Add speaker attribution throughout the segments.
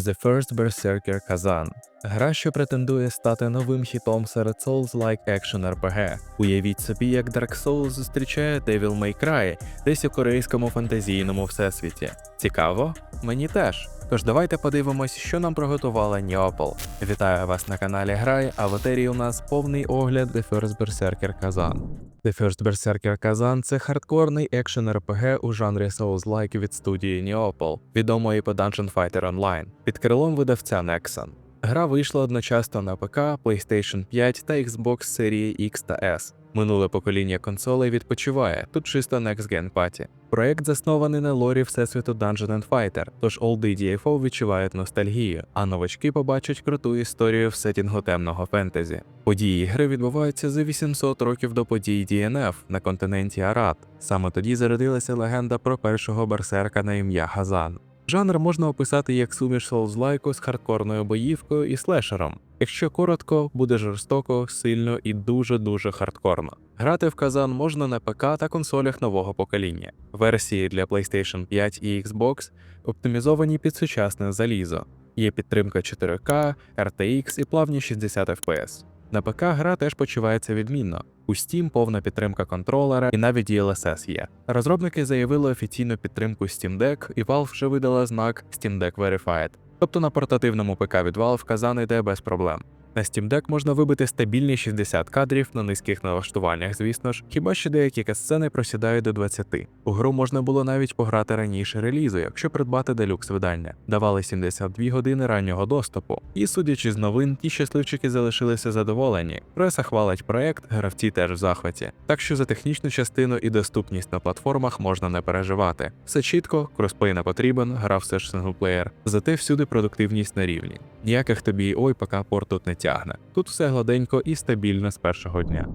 Speaker 1: The First Berserker Kazan. Гра, що претендує стати новим хітом серед Souls-like Action RPG. Уявіть собі, як Dark Souls зустрічає Devil May Cry десь у корейському фантазійному всесвіті. Цікаво? Мені теж. Тож давайте подивимось, що нам приготувала Ніопол. Вітаю вас на каналі Грай, а в етері у нас повний огляд The First Berserker Kazan. The First Berserker Kazan – це хардкорний екшен RPG у жанрі Souls-like від студії Ніопол, відомої по Dungeon Fighter Online, під крилом видавця Nexon. Гра вийшла одночасно на ПК, PlayStation 5 та Xbox серії X та S. Минуле покоління консолей відпочиває, тут чисто Next Gen Party. Проект заснований на лорі всесвіту Dungeon and Fighter, тож олди DFO відчувають ностальгію, а новачки побачать круту історію в сетінгу темного фентезі. Події гри відбуваються за 800 років до подій DNF на континенті Арат. Саме тоді зародилася легенда про першого берсерка на ім'я Газан. Жанр можна описати як суміш соузлайку з хардкорною боївкою і слешером. Якщо коротко, буде жорстоко, сильно і дуже-дуже хардкорно. Грати в Казан можна на ПК та консолях нового покоління. Версії для PlayStation 5 і Xbox оптимізовані під сучасне залізо. Є підтримка 4К, RTX і плавні 60 FPS. На ПК гра теж почувається відмінно. У Steam повна підтримка контролера і навіть DLSS є. Розробники заявили офіційну підтримку Steam Deck, і Valve вже видала знак Steam Deck Verified. Тобто на портативному ПК від Valve казан йде без проблем. На Steam Deck можна вибити стабільні 60 кадрів на низьких налаштуваннях, звісно ж, хіба що деякі касцени просідають до 20. У гру можна було навіть пограти раніше релізу, якщо придбати делюкс видання. Давали 72 години раннього доступу. І судячи з новин, ті щасливчики залишилися задоволені. Преса хвалить проект, гравці теж в захваті. Так що за технічну частину і доступність на платформах можна не переживати. Все чітко, кросплей не потрібен, гра все ж синглплеєр. Зате всюди продуктивність на рівні. Ніяких тобі ой, поки порт тут не тягне. Тут все гладенько і стабільно з першого дня.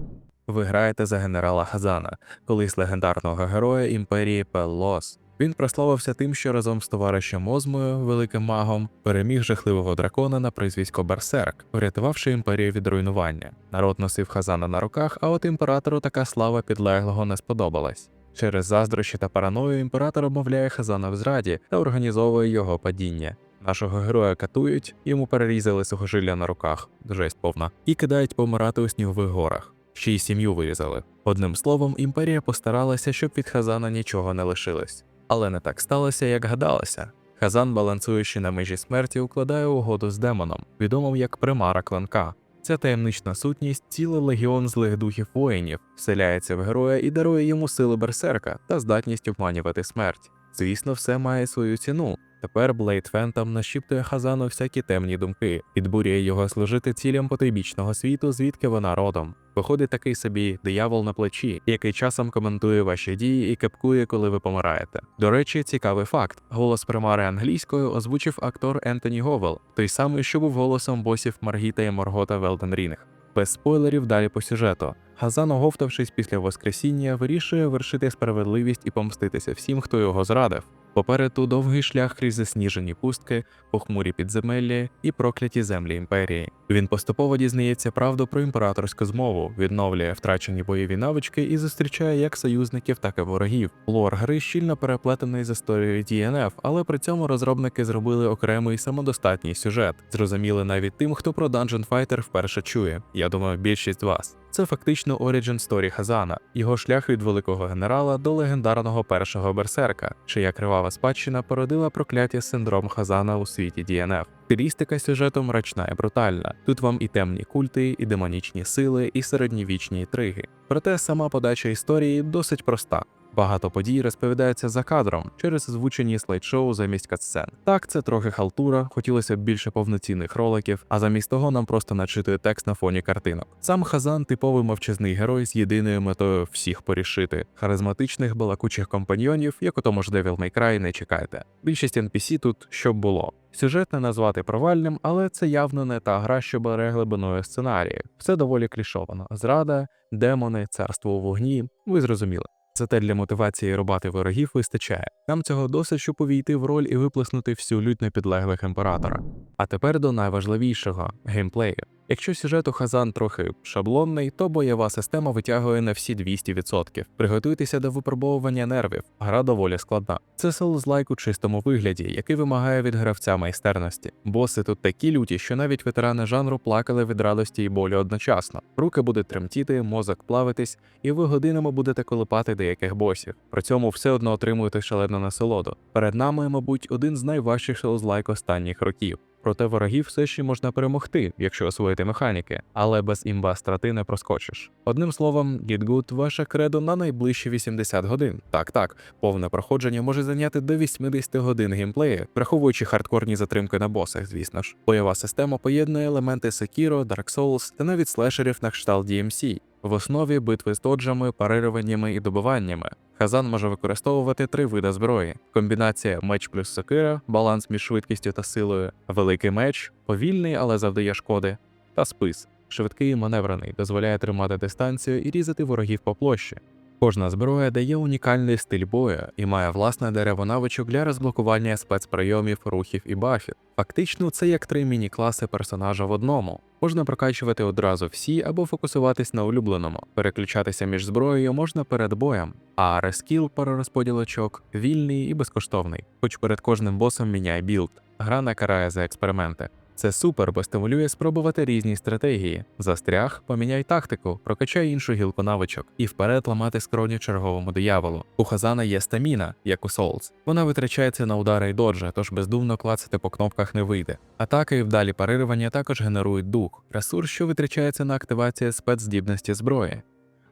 Speaker 1: Ви граєте за генерала Хазана, колись легендарного героя імперії Пеллос. Він прославився тим, що разом з товаришем Озмою, великим магом, переміг жахливого дракона на прізвисько Берсерк, врятувавши імперію від руйнування. Народ носив Хазана на руках, а от імператору така слава підлеглого не сподобалась. Через заздрощі та параною імператор обмовляє Хазана в зраді та організовує його падіння. Нашого героя катують, йому перерізали сухожилля на руках, жесть повна, і кидають помирати у снігових горах. Ще й сім'ю вирізали. Одним словом, імперія постаралася, щоб від Хазана нічого не лишилось. Але не так сталося, як гадалося. Хазан, балансуючи на межі смерті, укладає угоду з демоном, відомим як примара кланка. Ця таємнична сутність цілий легіон злих духів воїнів, вселяється в героя і дарує йому сили берсерка та здатність обманювати смерть. Звісно, все має свою ціну. Тепер Блейд Фентом нашіптує Хазану всякі темні думки, підбурює його служити цілям потойбічного світу, звідки вона родом. Виходить такий собі диявол на плечі, який часом коментує ваші дії і кепкує, коли ви помираєте. До речі, цікавий факт: голос примари англійською озвучив актор Ентоні Говел, той самий, що був голосом босів Маргіта і Моргота в Ring. Без спойлерів далі по сюжету. Газан, оговтавшись після Воскресіння, вирішує вершити справедливість і помститися всім, хто його зрадив. Попереду довгий шлях крізь засніжені пустки, похмурі підземелля і прокляті землі імперії. Він поступово дізнається правду про імператорську змову, відновлює втрачені бойові навички і зустрічає як союзників, так і ворогів. Лор гри щільно переплетений з історією DNF, але при цьому розробники зробили окремий самодостатній сюжет, зрозуміли навіть тим, хто про Dungeon Fighter вперше чує. Я думаю, більшість вас. Це фактично Origin Story Хазана, його шлях від великого генерала до легендарного першого берсерка, чия кривава спадщина породила прокляття синдром Хазана у світі DNF. Стилістика сюжету мрачна і брутальна. Тут вам і темні культи, і демонічні сили, і середньовічні інтриги. Проте сама подача історії досить проста. Багато подій розповідається за кадром через озвучені слайд-шоу замість катсцен. Так, це трохи халтура, хотілося б більше повноцінних роликів, а замість того нам просто начитує текст на фоні картинок. Сам Хазан типовий мовчазний герой з єдиною метою всіх порішити. Харизматичних балакучих компаньйонів, як у тому ж Devil May Cry, не чекайте. Більшість NPC тут щоб було. Сюжет не назвати провальним, але це явно не та гра, що бере глибиною сценарію. Все доволі клішовано. Зрада, демони, царство у вогні. Ви зрозуміли. Зате для мотивації рубати ворогів вистачає. Нам цього досить, щоб увійти в роль і виплеснути всю лють непідлеглих імператора. А тепер до найважливішого геймплею. Якщо сюжет у Хазан трохи шаблонний, то бойова система витягує на всі 200%. Приготуйтеся до випробовування нервів, гра доволі складна. Це Souls-like у чистому вигляді, який вимагає від гравця майстерності. Боси тут такі люті, що навіть ветерани жанру плакали від радості і болю одночасно. Руки будуть тремтіти, мозок плавитись, і ви годинами будете колипати деяких босів. При цьому все одно отримуєте шалену насолоду. Перед нами, мабуть, один з найважчих Souls-like останніх років. Проте ворогів все ще можна перемогти, якщо освоїти механіки, але без імба страти не проскочиш. Одним словом, Get Good – ваша кредо на найближчі 80 годин. Так, так, повне проходження може зайняти до 80 годин геймплею, враховуючи хардкорні затримки на босах, звісно ж. Бойова система поєднує елементи Sekiro, Dark Souls та навіть слешерів на кшталт DMC. В основі битви з доджами, парируваннями і добиваннями. Хазан може використовувати три види зброї: комбінація меч плюс сокира, баланс між швидкістю та силою, великий меч, повільний, але завдає шкоди, та спис, швидкий і маневрений, дозволяє тримати дистанцію і різати ворогів по площі. Кожна зброя дає унікальний стиль бою і має власне дерево навичок для розблокування спецприйомів, рухів і бафів. Фактично, це як три міні-класи персонажа в одному. Можна прокачувати одразу всі або фокусуватись на улюбленому. Переключатися між зброєю можна перед боєм, а рескіл перерозподіл очок вільний і безкоштовний, хоч перед кожним босом міняє білд. Гра не карає за експерименти. Це супер, бо стимулює спробувати різні стратегії. Застряг, поміняй тактику, прокачай іншу гілку навичок і вперед ламати скроню черговому дияволу. У Хазана є стаміна, як у Souls. Вона витрачається на удари й доджа, тож бездумно клацати по кнопках не вийде. Атаки і вдалі парирування також генерують дух, ресурс, що витрачається на активацію спецздібності зброї.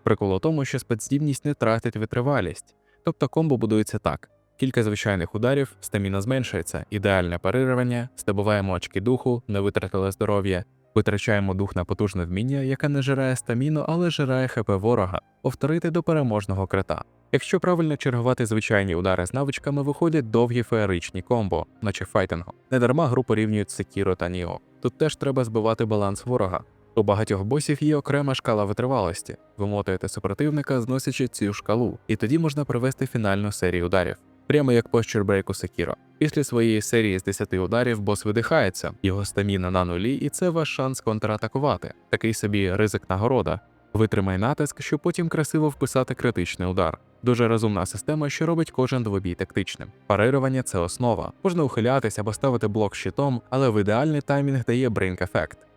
Speaker 1: Прикол у тому, що спецздібність не тратить витривалість, тобто комбо будується так. Кілька звичайних ударів, стаміна зменшується, ідеальне парирування, здобуваємо очки духу, не витратили здоров'я, витрачаємо дух на потужне вміння, яке не жирає стаміну, але жирає хп ворога, повторити до переможного крита. Якщо правильно чергувати звичайні удари з навичками, виходять довгі феєричні комбо, наче файтингу. Недарма гру порівнюють Sekiro та Ніо. Тут теж треба збивати баланс ворога. У багатьох босів є окрема шкала витривалості. Ви мотаєте супротивника, зносячи цю шкалу, і тоді можна провести фінальну серію ударів. Прямо як Posture Break у Sekiro. Після своєї серії з 10 ударів бос видихається, його стаміна на нулі, і це ваш шанс контратакувати. Такий собі ризик нагорода. Витримай натиск, щоб потім красиво вписати критичний удар. Дуже розумна система, що робить кожен двобій тактичним. Парирування це основа. Можна ухилятися або ставити блок щитом, але в ідеальний таймінг дає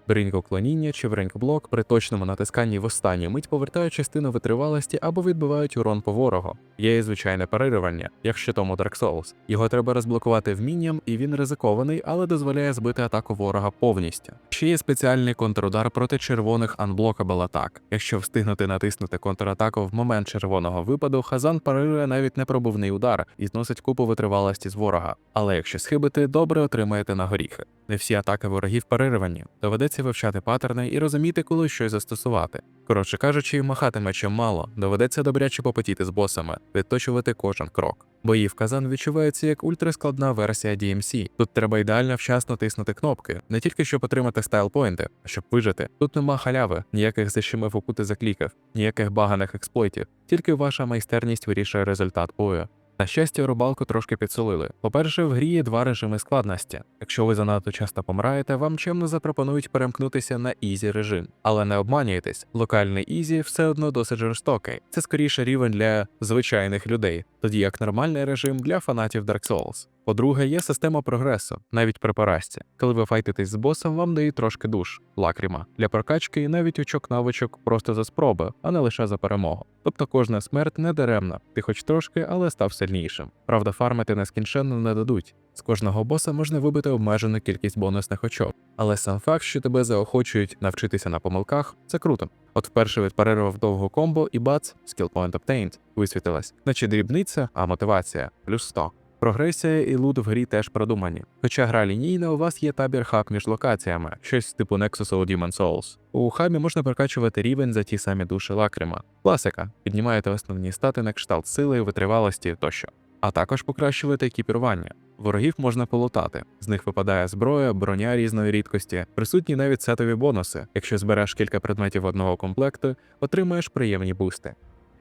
Speaker 1: бринк-ефект. Бринк-уклоніння чи бринк-блок при точному натисканні в останню мить повертають частину витривалості або відбивають урон по ворогу. Є і звичайне парирування, як щитом у Dark Souls. Його треба розблокувати вмінням, і він ризикований, але дозволяє збити атаку ворога повністю. Ще є спеціальний контрудар проти червоних unblockable атак. Якщо встигнути натиснути контратаку в момент червоного випаду, Хазан парирує навіть непробивний удар і зносить купу витривалості з ворога. Але якщо схибити, добре отримаєте на горіхи. Не всі атаки ворогів парировані. Доведеться вивчати паттерни і розуміти, коли щось застосувати. Коротше кажучи, махати мечем мало, доведеться добряче попотіти з босами, відточувати кожен крок. Бої в Казан відчуваються як ультраскладна версія DMC. Тут треба ідеально вчасно тиснути кнопки, не тільки щоб отримати стайлпойнти, а щоб вижити. Тут нема халяви, ніяких защемив окути закліків, ніяких баганих експлойтів, тільки ваша майстерність вирішує результат бою. На щастя, рубалку трошки підсолили. По-перше, в грі є два режими складності. Якщо ви занадто часто помираєте, вам чемно запропонують перемкнутися на ізі режим. Але не обманюйтесь, локальний ізі все одно досить жорстокий. Це скоріше рівень для звичайних людей, тоді як нормальний режим для фанатів Dark Souls. По-друге, є система прогресу, навіть при поразці. Коли ви файтитесь з босом, вам дають трошки душ, лакріма для прокачки і навіть очок навичок просто за спроби, а не лише за перемогу. Тобто кожна смерть не даремна, ти хоч трошки, але став сильнішим. Правда, фармити нескінченно не дадуть. З кожного боса можна вибити обмежену кількість бонусних очок, але сам факт, що тебе заохочують навчитися на помилках, це круто. От вперше відпарирував довгу комбо і бац, skill point obtained, висвітилась. Наче дрібниця, а мотивація плюс 100. Прогресія і лут в грі теж продумані. Хоча гра лінійна, у вас є табір хаб між локаціями, щось типу Nexus у Demon Souls. У хабі можна прокачувати рівень за ті самі душі лакрима. Класика. Піднімаєте основні стати на кшталт сили, витривалості тощо. А також покращувати екіпірування. Ворогів можна полутати. З них випадає зброя, броня різної рідкості, присутні навіть сетові бонуси. Якщо збереш кілька предметів одного комплекту, отримаєш приємні бусти.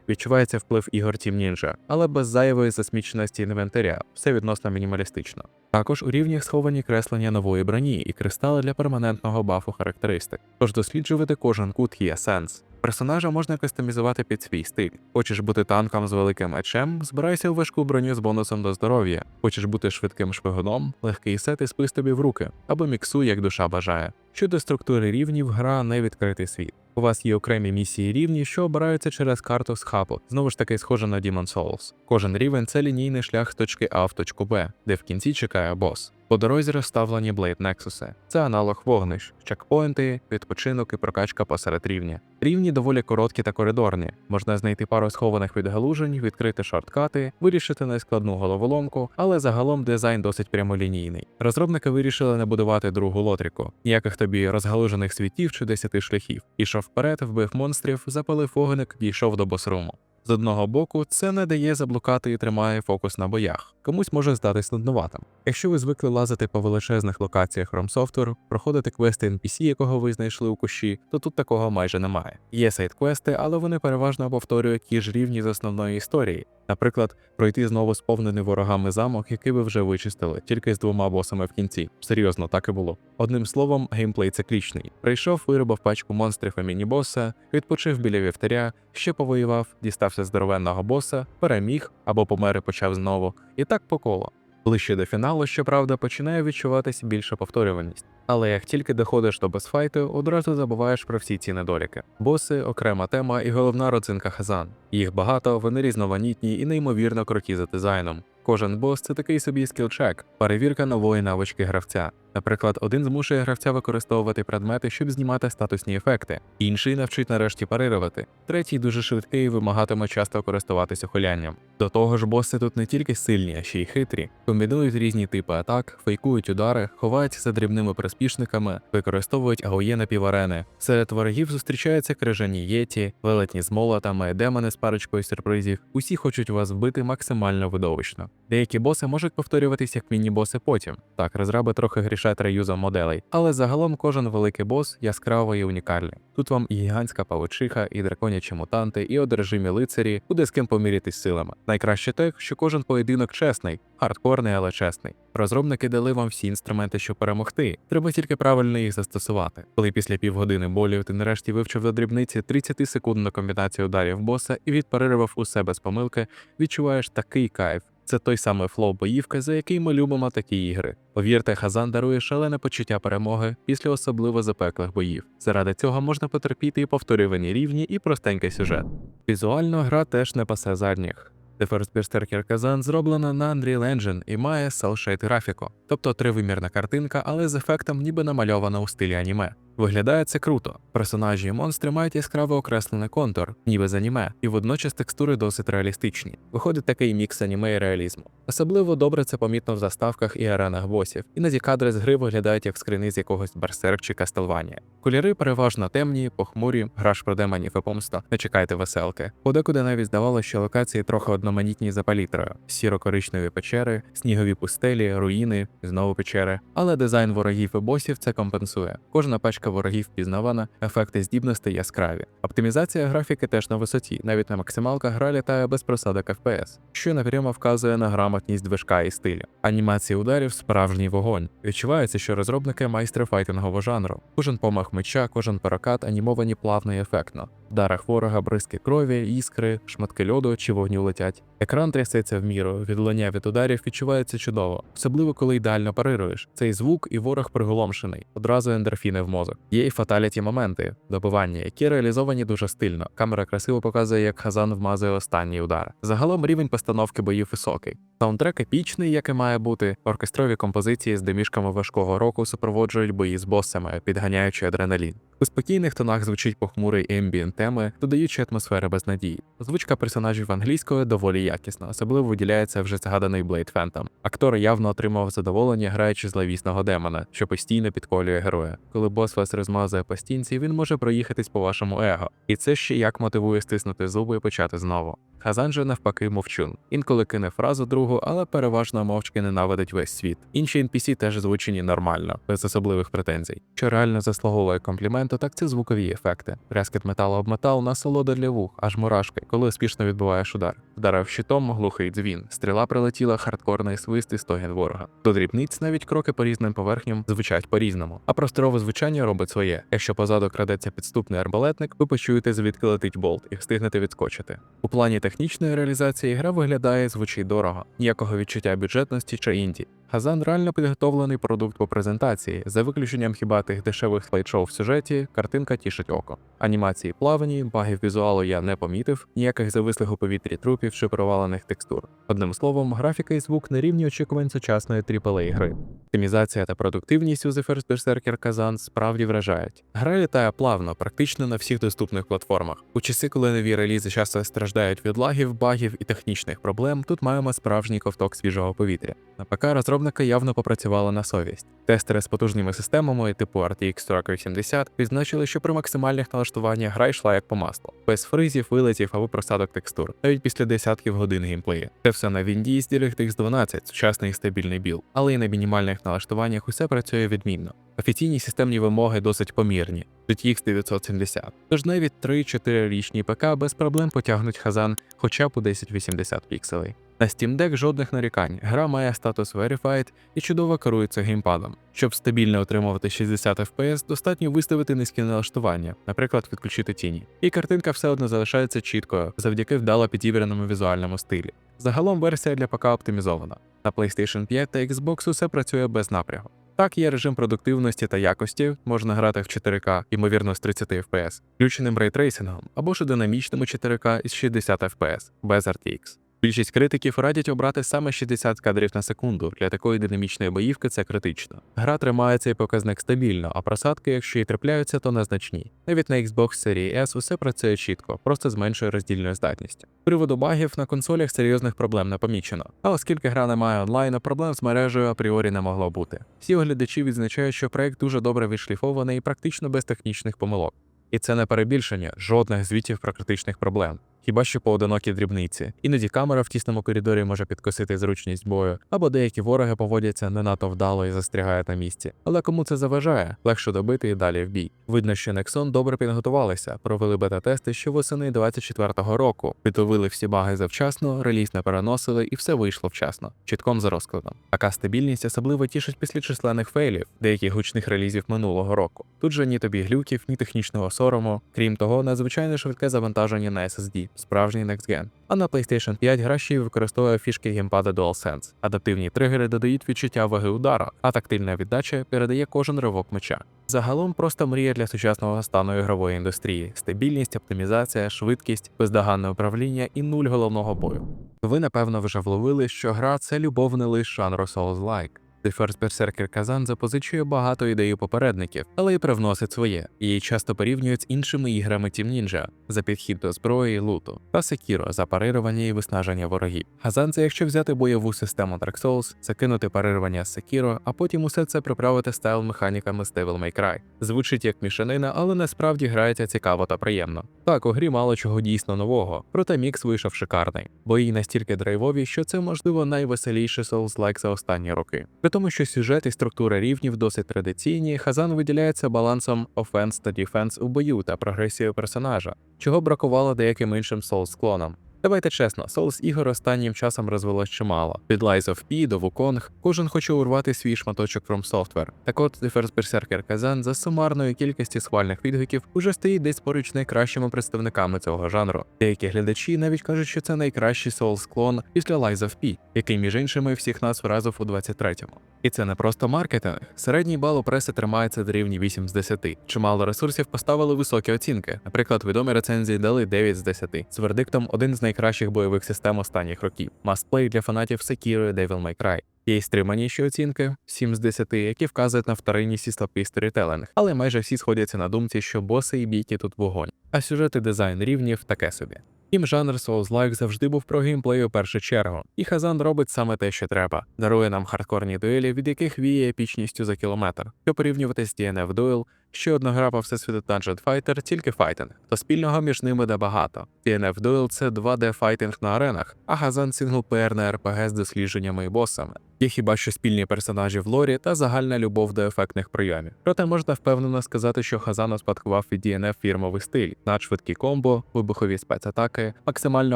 Speaker 1: Відчувається вплив ігор Team Ninja, але без зайвої засміченості інвентаря, все відносно мінімалістично. Також у рівнях сховані креслення нової броні і кристали для перманентного бафу характеристик. Тож досліджувати кожен кут є сенс. Персонажа можна кастомізувати під свій стиль. Хочеш бути танком з великим мечем, збирайся у важку броню з бонусом до здоров'я. Хочеш бути швидким шпигуном, легкий сет і спис тобі в руки, або міксуй, як душа бажає. Щодо структури рівнів, гра не відкритий світ. У вас є окремі місії рівні, що обираються через карту з хабу, знову ж таки схоже на Demon Souls. Кожен рівень це лінійний шлях з точки А в точку Б, де в кінці чекає бос. По дорозі розставлені Blade Nexus. Це аналог вогнищ, чекпоінти, відпочинок і прокачка посеред рівня. Рівні доволі короткі та коридорні. Можна знайти пару схованих відгалужень, відкрити шорткати, вирішити нескладну головоломку, але загалом дизайн досить прямолінійний. Розробники вирішили не будувати другу лотріку, ніяких тобі розгалужених світів чи десяти шляхів. Ішов вперед, вбив монстрів, запалив вогник, дійшов до босруму. З одного боку, це не дає заблукати і тримає фокус на боях. Комусь може здатись нуднуватим. Якщо ви звикли лазити по величезних локаціях Software, проходити квести NPC, якого ви знайшли у кущі, то тут такого майже немає. Є сайт-квести, але вони переважно повторюють ті ж рівні з основної історії. Наприклад, пройти знову сповнений ворогами замок, який ви вже вичистили, тільки з двома босами в кінці. Серйозно, так і було. Одним словом, геймплей циклічний. Прийшов, виробив пачку монстрів і міні-боса, відпочив біля вівтаря, ще повоював, дістався здоровенного боса, переміг або помер і почав знову, і так по колу. Ближче до фіналу, щоправда, починає відчуватися більша повторюваність. Але як тільки доходиш до босфайту, одразу забуваєш про всі ці недоліки. Боси окрема тема і головна родзинка Хазан. Їх багато, вони різноманітні і неймовірно круті за дизайном. Кожен бос це такий собі скілчек, перевірка нової навички гравця. Наприклад, один змушує гравця використовувати предмети, щоб знімати статусні ефекти, інший навчить нарешті парирувати, третій дуже швидкий і вимагатиме часто користуватися хулянням. До того ж, боси тут не тільки сильні, а ще й хитрі, комбінують різні типи атак, фейкують удари, ховаються за дрібними приспішниками, використовують АОЄ напіварени. Серед ворогів зустрічаються крижані єті, велетні з молотами, демони з парочкою сюрпризів. Усі хочуть вас вбити максимально видовищно. Деякі боси можуть повторюватись як міні-боси потім. Так, розраби трохи грішать реюзом моделей, але загалом кожен великий бос яскравий і унікальний. Тут вам і гігантська павучиха, і драконячі мутанти, і одержимі лицарі, буде з ким помірятись силами. Найкраще те, що кожен поєдинок чесний, хардкорний, але чесний. Розробники дали вам всі інструменти, щоб перемогти. Треба тільки правильно їх застосувати. Коли після півгодини болю ти нарешті вивчив до дрібниці 30 секундну комбінацію ударів боса і відпарирував усе без помилки, відчуваєш такий кайф. Це той самий флоу боївки, за який ми любимо такі ігри. Повірте, Хазан дарує шалене почуття перемоги після особливо запеклих боїв. Заради цього можна потерпіти і повторювані рівні, і простенький сюжет. Візуально гра теж не пасе задніх. The First Berserker Kazan зроблена на Unreal Engine і має cel-shade графіку, тобто тривимірна картинка, але з ефектом ніби намальована у стилі аніме. Виглядає це круто. Персонажі і монстри мають яскраво окреслений контур, ніби з аніме, і водночас текстури досить реалістичні. Виходить такий мікс аніме і реалізму. Особливо добре це помітно в заставках і аренах босів. Іноді кадри з гри виглядають як скрини з якогось Берсерк чи Кастелванія. Кольори переважно темні, похмурі, граш про демонів і помста. Не чекайте веселки. Подекуди навіть здавалося, що локації трохи одноманітні за палітрою: сіро-коричневі печери, снігові пустелі, руїни, знову печери. Але дизайн ворогів і босів це компенсує. Кожна пачка ворогів пізнавана, ефекти здібностей яскраві. Оптимізація графіки теж на висоті. Навіть на максималках гра літає без просадок FPS, що напрямо вказує на грамотність движка і стилю. Анімація ударів справжній вогонь. Відчувається, що розробники майстри файтингового жанру. Кожен помах меча, кожен перекат анімовані плавно і ефектно. В дарах ворога бризки крові, іскри, шматки льоду чи вогню летять. Екран трясеться в міру, відлуння від ударів відчувається чудово, особливо коли ідеально парируєш. Цей звук і ворог приголомшений, одразу ендорфіни в мозок. Є і фаталіті моменти, добивання, які реалізовані дуже стильно. Камера красиво показує, як Хазан вмазує останній удар. Загалом рівень постановки боїв високий. Саундтрек епічний, як і має бути. Оркестрові композиції з домішками важкого року супроводжують бої з босами, підганяючи адреналін. У спокійних тонах звучить похмурий ембієнт теми, додаючи атмосфери безнадії. Озвучка персонажів англійською доволі якісна, особливо виділяється вже згаданий Блейд Фентом. Актор явно отримав задоволення, граючи зловісного демона, що постійно підколює героя. Коли бос вас розмазує по стінці, він може проїхатись по вашому его. І це ще як мотивує стиснути зуби і почати знову. Хазан же навпаки мовчун. Інколи кине фразу другу, але переважно мовчки ненавидить весь світ. Інші NPC теж звучені нормально, без особливих претензій. Що реально заслуговує компліменту, так це звукові ефекти. Брязкет металу об метал, насолода для вух, аж мурашки, коли успішно відбуваєш удар. Вдарив щитом глухий дзвін. Стріла прилетіла хардкорний свист і стогін ворога. До дрібниць навіть кроки по різним поверхням звучать по-різному. А просторове звучання робить своє. Якщо позаду крадеться підступний арбалетник, ви почуєте, звідки летить болт, і встигнете відскочити. У плані технічної реалізації гра виглядає звучить дорого, ніякого відчуття бюджетності чи інді. Газан реально підготовлений продукт по презентації, за виключенням хіба тих дешевих слайд-шоу в сюжеті, картинка тішить око. Анімації плавані, багів візуалу я не помітив, ніяких завислих у повітрі трупів чи провалених текстур. Одним словом, графіка і звук на рівні очікувань сучасної AAA гри. Оптимізація та продуктивність у The First Berserker Kazan справді вражають. Гра літає плавно, практично на всіх доступних платформах. У часи, коли нові релізи часто страждають від лагів, багів і технічних проблем, тут маємо справжній ковток свіжого повітря. На ПК розробники явно попрацювали на совість. Тестери з потужними системами, типу RTX 4080, відзначили, що при максимальних налаштуваннях гра йшла як по маслу, без фризів, вилетів або просадок текстур, навіть після десятків годин геймплею. Це все на з DirectX 12, сучасний і стабільний біл, але і на мінімальних налаштуваннях усе працює відмінно. Офіційні системні вимоги досить помірні, GTX 970. Тож навіть 3-4 річні ПК без проблем потягнуть Хазан хоча б у 1080 пікселей. На Steam Deck жодних нарікань. Гра має статус Verified і чудово керується геймпадом. Щоб стабільно отримувати 60 FPS, достатньо виставити низькі налаштування, наприклад, відключити тіні. І картинка все одно залишається чіткою завдяки вдало підібраному візуальному стилі. Загалом версія для ПК оптимізована. На PlayStation 5 та Xbox усе працює без напрягу. Так, є режим продуктивності та якості, можна грати в 4К, ймовірно, з 30 FPS, включеним рейтрейсингом або ж у динамічному 4К із 60 FPS, без RTX. Більшість критиків радять обрати саме 60 кадрів на секунду. Для такої динамічної боївки це критично. Гра тримає цей показник стабільно, а просадки, якщо і трапляються, то незначні. Навіть на Xbox Series S усе працює чітко, просто з меншою роздільною здатністю. З Приводу багів на консолях серйозних проблем не помічено. А оскільки гра не має онлайну, проблем з мережею апріорі не могло бути. Всі оглядачі відзначають, що проект дуже добре відшліфований і практично без технічних помилок. І це не перебільшення, жодних звітів про критичних проблем. Хіба що поодинокі дрібниці. Іноді камера в тісному коридорі може підкосити зручність бою, або деякі вороги поводяться не надто вдало і застрягають на місці. Але кому це заважає, легше добити і далі в бій. Видно, що Nexon добре підготувалися, провели бета-тести ще восени 24-го року, підловили всі баги завчасно, реліз не переносили і все вийшло вчасно, чітком за розкладом. Така стабільність особливо тішить після численних фейлів, деяких гучних релізів минулого року. Тут же ні тобі глюків, ні технічного сорому. Крім того, надзвичайно швидке завантаження на SSD, справжній Next Gen. А на PlayStation 5 гра використовує фішки геймпада DualSense. Адаптивні тригери додають відчуття ваги удара, а тактильна віддача передає кожен ривок меча. Загалом просто мрія для сучасного стану ігрової індустрії: стабільність, оптимізація, швидкість, бездоганне управління і нуль головного бою. Ви напевно вже вловили, що гра це любов не лише жанру Souls-like. First Berserker Kazan запозичує багато ідей у попередників, але й привносить своє. Її часто порівнюють з іншими іграми Team Ninja за підхід до зброї і луту, та Sekiro за парирування і виснаження ворогів. Газан це якщо взяти бойову систему Dark Souls, закинути парирування з Sekiro, а потім усе це приправити стайл механіками з Devil May Cry. Звучить як мішанина, але насправді грається цікаво та приємно. Так, у грі мало чого дійсно нового, проте мікс вийшов шикарний. Бої настільки драйвові, що це можливо найвеселіший Souls-like за останні роки. Тому, що сюжет і структура рівнів досить традиційні, Хазан виділяється балансом офенс та діфенс у бою та прогресією персонажа, чого бракувало деяким іншим Souls-клонам. Давайте чесно, Souls ігор останнім часом розвелось чимало. Від Lies of P до Wukong кожен хоче урвати свій шматочок From Software. Так от The First Berserker Kazan за сумарною кількістю схвальних відгуків уже стоїть десь поруч найкращими представниками цього жанру. Деякі глядачі навіть кажуть, що це найкращий Souls клон після Lies of P, який між іншими всіх нас вразив у 23-му. І це не просто маркетинг. Середній бал у преси тримається до рівні 8 з 10. Чимало ресурсів поставили високі оцінки. Наприклад, відомі рецензії дали 9 з 10 з вердиктом один з найкращих бойових систем останніх років. Мастплей для фанатів Sekiro і Devil May Cry. Є й стриманіші оцінки 7 з 10, які вказують на вторинність і слабкий сторітелинг, але майже всі сходяться на думці, що боси і бійки тут вогонь, а сюжет і дизайн рівнів таке собі. Втім, жанр Souls-like завжди був про геймплей у першу чергу, і Хазан робить саме те, що треба. Дарує нам хардкорні дуелі, від яких віє епічністю за кілометр. Що порівнювати з DNF Duel Ще одна гра по всесвіту Dungeon Fighter, тільки файтинг, то спільного між ними де багато. PNF Duel – це 2D файтинг на аренах, а Газан синглплеєрне RPG з дослідженнями і босами. Є хіба що спільні персонажі в лорі та загальна любов до ефектних прийомів. Проте можна впевнено сказати, що Хазан успадкував від DNF фірмовий стиль, надшвидкі комбо, вибухові спецатаки, максимальну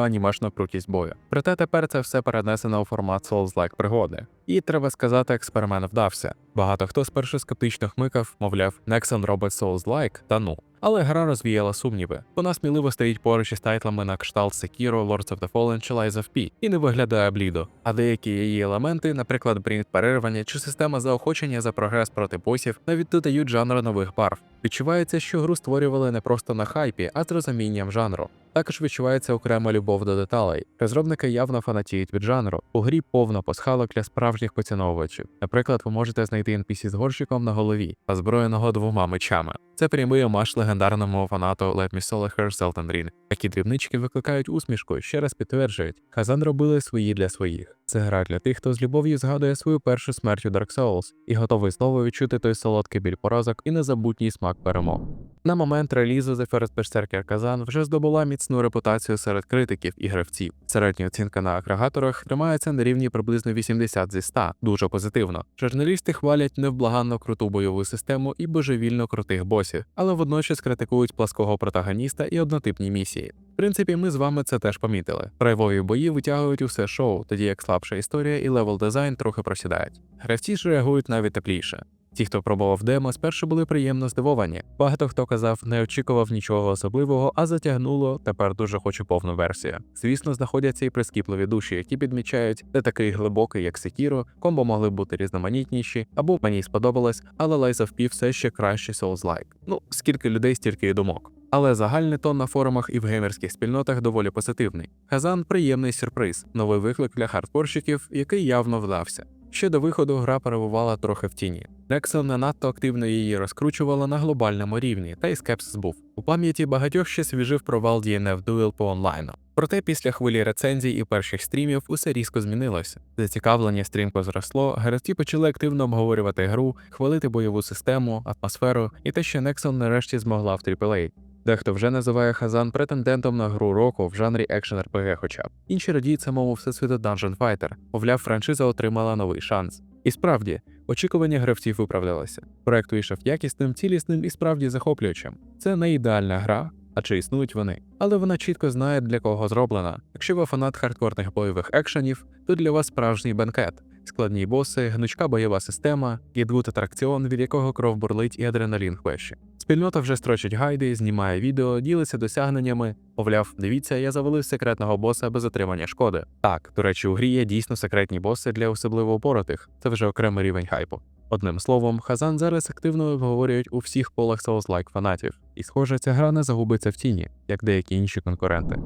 Speaker 1: анімешну крутість бою. Проте тепер це все перенесено у формат Souls-like пригоди. І треба сказати, експеримент вдався. Багато хто спершу скептично хмикав, мовляв, Nexon робить Souls-like, та ну. Але гра розвіяла сумніви. Вона сміливо стоїть поруч із тайтлами на кшталт Sekiro, Lords of the Fallen чи Lies of P і не виглядає блідо. А деякі її елементи, наприклад, брінт перервання чи система заохочення за прогрес проти босів, навіть додають жанр нових барв. Відчувається, що гру створювали не просто на хайпі, а з розумінням жанру. Також відчувається окрема любов до деталей. Розробники явно фанатіють від жанру. У грі повно пасхалок для справжніх поціновувачів. Наприклад, ви можете знайти NPC з горщиком на голові, озброєного двома мечами. Це прямий омаж легендарному фанату Let Me Solitaire з Elden Ring. Такі дрібнички викликають усмішку і ще раз підтверджують, Хазан робили свої для своїх. Це гра для тих, хто з любов'ю згадує свою першу смерть у Dark Souls і готовий знову відчути той солодкий біль поразок і незабутній смак перемог. На момент релізу The First Berserker Kazan вже здобула міцну репутацію серед критиків і гравців. Середня оцінка на агрегаторах тримається на рівні приблизно 80 зі 100, дуже позитивно. Журналісти хвалять невблаганно круту бойову систему і божевільно крутих босів, але водночас критикують плаского протагоніста і однотипні місії. В принципі, ми з вами це теж помітили. Райвові бої витягують усе шоу, тоді як слабша історія і левел дизайн трохи просідають. Гравці ж реагують навіть тепліше. Ті, хто пробував демо, спершу були приємно здивовані. Багато хто казав, не очікував нічого особливого, а затягнуло. Тепер дуже хочу повну версію. Звісно, знаходяться і прискіпливі душі, які підмічають, де такий глибокий, як Sekiro, комбо могли бути різноманітніші, або мені сподобалось, але Lies of P все ще кращий Souls-like. Ну, скільки людей, стільки і думок. Але загальний тон на форумах і в геймерських спільнотах доволі позитивний. Хазан приємний сюрприз, новий виклик для хардкорщиків, який явно вдався. Ще до виходу гра перебувала трохи в тіні. Nexon не надто активно її розкручувала на глобальному рівні, та й скепсис був. У пам'яті багатьох ще свіжив провал DNF Duel по онлайну. Проте після хвилі рецензій і перших стрімів усе різко змінилося. Зацікавлення стрімко зросло, гравці почали активно обговорювати гру, хвалити бойову систему, атмосферу і те, що Nexon нарешті змогла в AAA. Дехто вже називає Хазан претендентом на гру року в жанрі екшен RPG хоча б. Інші радіють самому всесвіту Dungeon Fighter, мовляв, франшиза отримала новий шанс. І справді, очікування гравців виправдалися. Проект вийшов якісним, цілісним і справді захоплюючим. Це не ідеальна гра, а чи існують вони. Але вона чітко знає, для кого зроблена. Якщо ви фанат хардкорних бойових екшенів, то для вас справжній бенкет. Складні боси, гнучка бойова система, гідгут атракціон, від якого кров бурлить і адреналін хвеще. Спільнота вже строчить гайди, знімає відео, ділиться досягненнями. Мовляв, дивіться, я завалив секретного боса без отримання шкоди. Так, до речі, у грі є дійсно секретні боси для особливо упоротих. Це вже окремий рівень хайпу. Одним словом, Хазан зараз активно обговорюють у всіх полах Souls-like фанатів, і схоже, ця гра не загубиться в тіні, як деякі інші конкуренти.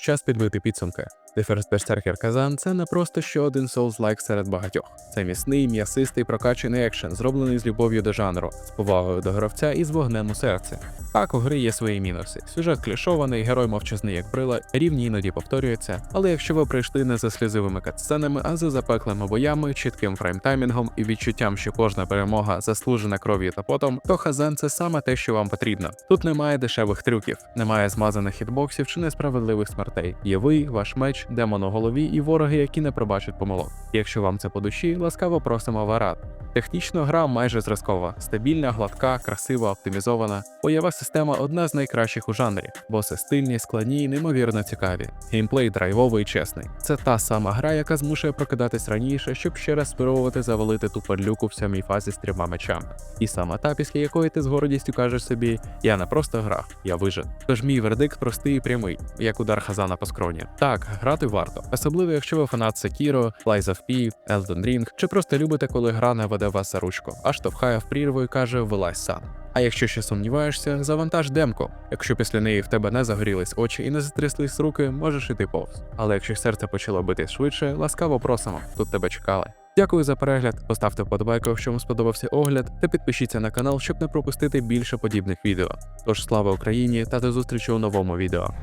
Speaker 1: Час підбити підсумки. The First Berserker Kazan – це не просто ще один Souls-like серед багатьох. Це міцний, м'ясистий, прокачаний екшен, зроблений з любов'ю до жанру, з повагою до гравця і з вогнем у серці. Так, у гри є свої мінуси. Сюжет клішований, герой мовчазний як брила, рівні іноді повторюються. Але якщо ви прийшли не за сльозивими катсценами, а за запеклими боями, чітким фреймтаймінгом і відчуттям, що кожна перемога заслужена кров'ю та потом, то Хазан це саме те, що вам потрібно. Тут немає дешевих трюків, немає змазаних хітбоксів чи несправедливих смертей. Є ви, ваш меч, демон у голові і вороги, які не пробачать помилок. Якщо вам це по душі, ласкаво просимо в Арат. Технічно гра майже зразкова, стабільна, гладка, красива, оптимізована. Бойова система одна з найкращих у жанрі, боси стильні, складні і неймовірно цікаві. Геймплей драйвовий і чесний. Це та сама гра, яка змушує прокидатись раніше, щоб ще раз спробувати завалити ту падлюку в сьомій фазі з трьома мечами. І саме та, після якої ти з гордістю кажеш собі: я не просто грав, я вижив. Тож мій вердикт простий і прямий, як удар Хазана по скроні. Так, грати варто, особливо якщо ви фанат Sekiro, Lies of P, Elden Ring, чи просто любите, коли гра не веде вас за ручку, а штовхає в прірву і каже вилазь сам. А якщо ще сумніваєшся, завантаж демку. Якщо після неї в тебе не загорілись очі і не затряслись руки, можеш іти повз. Але якщо серце почало битись швидше, ласкаво просимо, тут тебе чекали. Дякую за перегляд, поставте вподобайку, якщо вам сподобався огляд, та підпишіться на канал, щоб не пропустити більше подібних відео. Тож слава Україні та до зустрічі у новому відео.